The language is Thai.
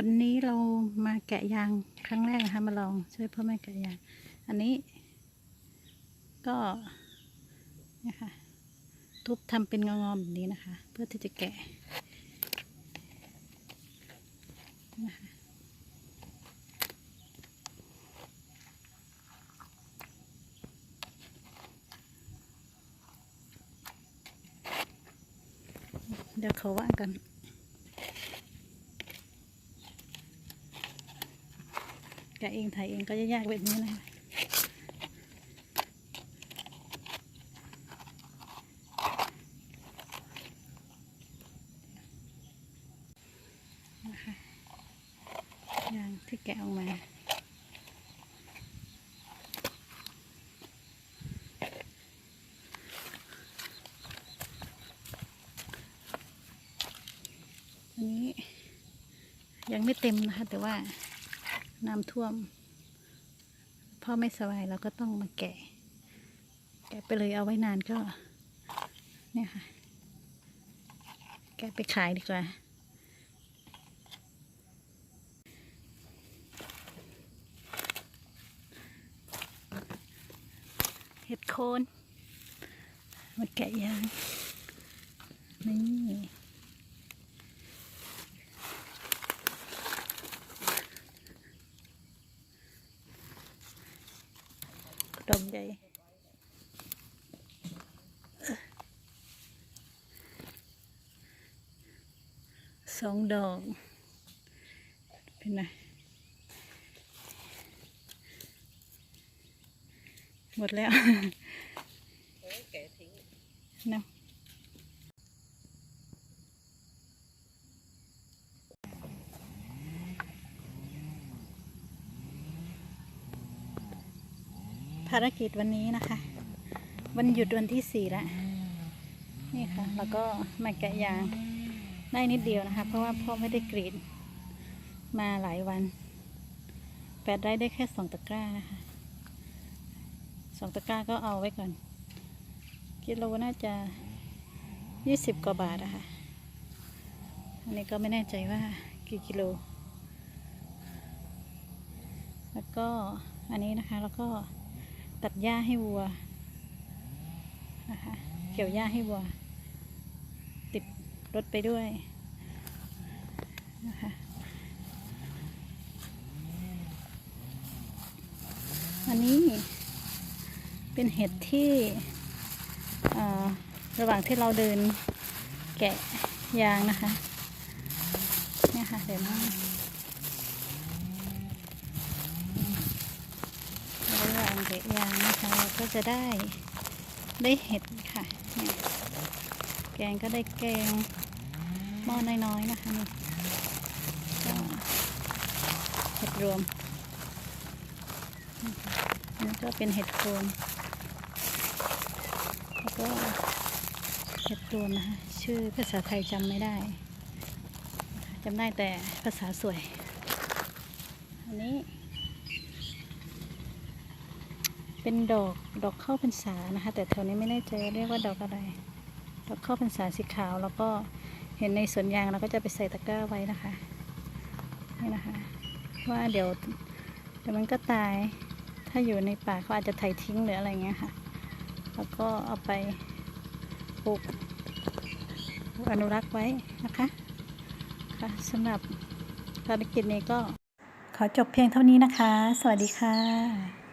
วันนี้เรามาแกะยางครั้งแรกนะคะมาลองช่วยพ่อแม่แกะยาง อันนี้ ก็นี่ยค่ะทุบทำเป็นงอๆแบบนี้นะคะ เพื่อที่จะแกะนะคะเดี๋ยวเขาว่ากัน แกะเองถ่ายเองก็จะยากแบบนี้นะคะนะคะยางที่แกะออกมาอันนี้ยังไม่เต็มนะคะแต่ว่า น้ำท่วม พ่อไม่สบายเราก็ต้องมาแกะ แกะไปเลยเอาไว้นานก็ เนี่ยค่ะ แกะไปขายดีกว่า เห็ดโคนมาแกะยางนี่ ดอกใหญ่สองดอกเป็นไงหมดแล้วแกะทิ้งเนาะารกิจวันนี้นะคะ วันหยุดวันที่สี่แล้วนี่ค่ะ แล้วก็มาแกะยางได้นิดเดียวนะคะ เพราะว่าพ่อไม่ได้กรีดมาหลายวัน แปดได้ได้แค่สองตะกร้านะคะสองตะกร้าก็เอาไว้ก่อน กิโลน่าจะยี่สิบกว่าบาทอะคะอันนี้ก็ไม่แน่ใจว่ากี่กิโล แล้วก็อันนี้นะคะ แล้วก็ ตัดหญ้าให้วัวนะคะเกี่ยวหญ้าให้วัว ติดรถไปด้วยนะคะอันนี้เป็นเห็ดที่ระหว่างที่เราเดินแกะยางนะคะ เนี่ยค่ะเดี๋ยวนะ ระหว่างแกะยางนะคะเราก็จะได้ได้เห็ดค่ะนี่แกงก็ได้แกงหม้อน้อยๆนะคะนี่ก็เห็ดรวมนนี้ก็เป็นเห็ดโคนแล้วก็เห็ดรวมนะคะ ชื่อภาษาไทยจำไม่ได้จำได้แต่ภาษาสวย อันนี้ เป็นดอกดอกข้าวพรรษานะคะ แต่แถวนี้ไม่แน่ใจว่าเรียกว่าดอกอะไร ดอกข้าวพรรษาสีขาว แล้วก็เห็นในสวนยางเราก็จะไปใส่ตะกร้าไว้นะคะนี่นะคะว่าเดี๋ยวเดี๋ยวมันก็ตายถ้าอยู่ในป่าเขาอาจจะไถทิ้งหรืออะไรเงี้ยค่ะ แล้วก็เอาไปปลูกอนุรักษ์ไว้นะคะค่ะสำหรับภารกิจนี้ก็ขอจบเพียงเท่านี้นะคะ สวัสดีค่ะ